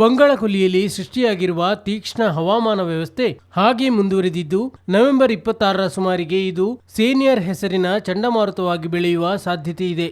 ಬಂಗಾಳಕೊಲ್ಲಿಯಲ್ಲಿ ಸೃಷ್ಟಿಯಾಗಿರುವ ತೀಕ್ಷ್ಣ ಹವಾಮಾನ ವ್ಯವಸ್ಥೆ ಹಾಗೆ ಮುಂದುವರೆದಿದ್ದು, ನವೆಂಬರ್ ಇಪ್ಪತ್ತಾರರ ಸುಮಾರಿಗೆ ಇದು ಸೇನಿಯರ್ ಹೆಸರಿನ ಚಂಡಮಾರುತವಾಗಿ ಬೆಳೆಯುವ ಸಾಧ್ಯತೆ ಇದೆ.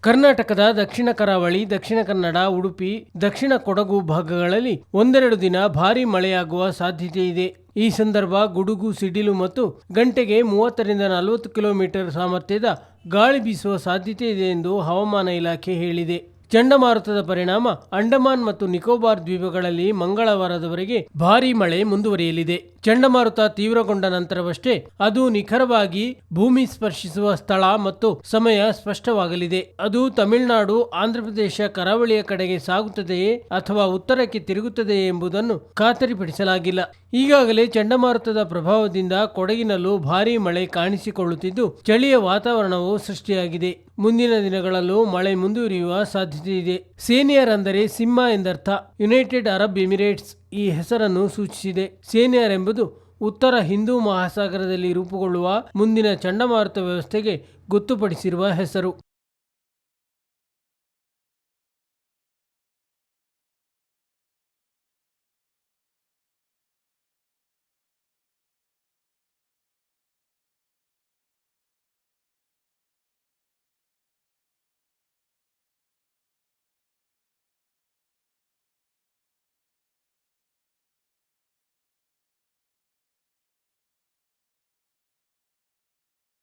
ಕರ್ನಾಟಕದ ದಕ್ಷಿಣ ಕರಾವಳಿ, ದಕ್ಷಿಣ ಕನ್ನಡ, ಉಡುಪಿ, ದಕ್ಷಿಣ ಕೊಡಗು ಭಾಗಗಳಲ್ಲಿ ಒಂದೆರಡು ದಿನ ಭಾರೀ ಮಳೆಯಾಗುವ ಸಾಧ್ಯತೆ ಇದೆ. ಈ ಸಂದರ್ಭ ಗುಡುಗು, ಸಿಡಿಲು ಮತ್ತು ಗಂಟೆಗೆ ಮೂವತ್ತರಿಂದ ನಲವತ್ತು ಕಿಲೋಮೀಟರ್ ಸಾಮರ್ಥ್ಯದ ಗಾಳಿ ಬೀಸುವ ಸಾಧ್ಯತೆ ಇದೆ ಎಂದು ಹವಾಮಾನ ಇಲಾಖೆ ಹೇಳಿದೆ. ಚಂಡಮಾರುತದ ಪರಿಣಾಮ ಅಂಡಮಾನ್ ಮತ್ತು ನಿಕೋಬಾರ್ ದ್ವೀಪಗಳಲ್ಲಿ ಮಂಗಳವಾರದವರೆಗೆ ಭಾರೀ ಮಳೆ ಮುಂದುವರಿಯಲಿದೆ. ಚಂಡಮಾರುತ ತೀವ್ರಗೊಂಡ ನಂತರವಷ್ಟೇ ಅದು ನಿಖರವಾಗಿ ಭೂಮಿ ಸ್ಪರ್ಶಿಸುವ ಸ್ಥಳ ಮತ್ತು ಸಮಯ ಸ್ಪಷ್ಟವಾಗಲಿದೆ. ಅದು ತಮಿಳುನಾಡು, ಆಂಧ್ರಪ್ರದೇಶ ಕರಾವಳಿಯ ಕಡೆಗೆ ಸಾಗುತ್ತದೆಯೇ ಅಥವಾ ಉತ್ತರಕ್ಕೆ ತಿರುಗುತ್ತದೆಯೇ ಎಂಬುದನ್ನು ಖಾತರಿಪಡಿಸಲಾಗಿಲ್ಲ. ಈಗಾಗಲೇ ಚಂಡಮಾರುತದ ಪ್ರಭಾವದಿಂದ ಕೊಡಗಿನಲ್ಲೂ ಭಾರೀ ಮಳೆ ಕಾಣಿಸಿಕೊಳ್ಳುತ್ತಿದ್ದು, ಚಳಿಯ ವಾತಾವರಣವು ಸೃಷ್ಟಿಯಾಗಿದೆ. ಮುಂದಿನ ದಿನಗಳಲ್ಲೂ ಮಳೆ ಮುಂದುವರಿಯುವ ಸಾಧ್ಯತೆ ಇದೆ ಸೇನಿಯರ್ ಅಂದರೆ ಸಿಂಹ ಎಂದರ್ಥ. ಯುನೈಟೆಡ್ ಅರಬ್ ಎಮಿರೇಟ್ಸ್ ಈ ಹೆಸರನ್ನು ಸೂಚಿಸಿದೆ. ಸೇನಿಯರ್ ಎಂಬುದು ಉತ್ತರ ಹಿಂದೂ ಮಹಾಸಾಗರದಲ್ಲಿ ರೂಪುಗೊಳ್ಳುವ ಮುಂದಿನ ಚಂಡಮಾರುತ ವ್ಯವಸ್ಥೆಗೆ ಗೊತ್ತುಪಡಿಸಿರುವ ಹೆಸರು.